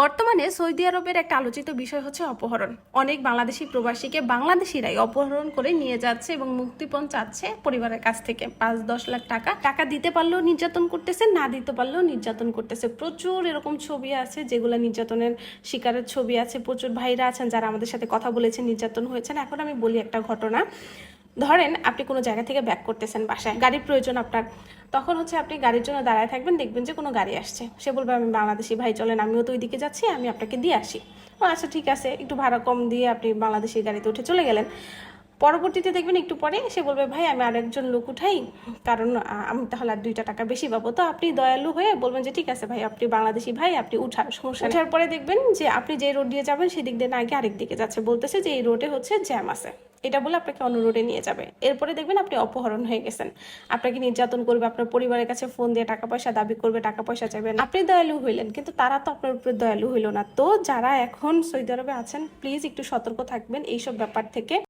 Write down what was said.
বর্তমানে সৌদি আরবের একটা আলোচিত বিষয় হচ্ছে অপহরণ। অনেক বাংলাদেশি প্রবাসীকে বাংলাদেশিরাই অপহরণ করে নিয়ে যাচ্ছে এবং মুক্তিপণ চাচ্ছে পরিবারের কাছ থেকে। পাঁচ, দশ লাখ টাকা টাকা দিতে পারলেও নির্যাতন করতেছে, না দিতে পারলেও নির্যাতন করতেছে। প্রচুর এরকম ছবি আছে যেগুলো নির্যাতনের শিকারের ছবি আছে। প্রচুর ভাইরা আছেন যারা আমাদের সাথে কথা বলেছেন, নির্যাতন হয়েছেন। এখন আমি বলি একটা ঘটনা। ধরেন আপনি কোনো জায়গা থেকে ব্যাক করতেছেন বাসায়, গাড়ির প্রয়োজন আপনার, তখন হচ্ছে আপনি গাড়ির জন্য দাঁড়ায় থাকবেন, দেখবেন যে কোনো গাড়ি আসছে। সে বলবে, আমি বাংলাদেশি, ভাই চলেন, আমিও তো ওইদিকে যাচ্ছি, আমি আপনাকে দিয়ে আসি। ও আচ্ছা ঠিক আছে, একটু ভাড়া কম দিয়ে আপনি বাংলাদেশি গাড়িতে উঠে চলে গেলেন। পরবর্তীতে দেখবেন একটু পরে সে বলবে, ভাই, আমি আরেকজন লোক উঠাই, কারণ আমি তাহলে আর দুইটা টাকা বেশি পাবো। তো আপনি দয়ালু হয়ে বলবেন যে, ঠিক আছে ভাই, আপনি বাংলাদেশি ভাই, আপনি উঠার সমস্যা উঠার পরে দেখবেন যে, আপনি যে রোড দিয়ে যাবেন, সেদিক দিয়ে না গিয়ে আরেক দিকে যাচ্ছে, বলতেছে যে, এই রোডে হচ্ছে জ্যাম আছে। এটা বলে আপনাকে অনুরোধে নিয়ে যাবে। এরপরে দেখবেন আপনি অপহরণ হয়ে গেছেন। আপনাকে নির্যাতন করবে, আপনার পরিবারের কাছে ফোন দিয়ে টাকা পয়সা দাবি করবে, টাকা পয়সা চাইবেন আপনি দয়ালু হইলেন, কিন্তু তারা তো আপনার উপরে দয়ালু হইল না। তো যারা এখন সৌদি আরবে আছেন প্লিজ একটু সতর্ক থাকবেন এইসব ব্যাপার থেকে।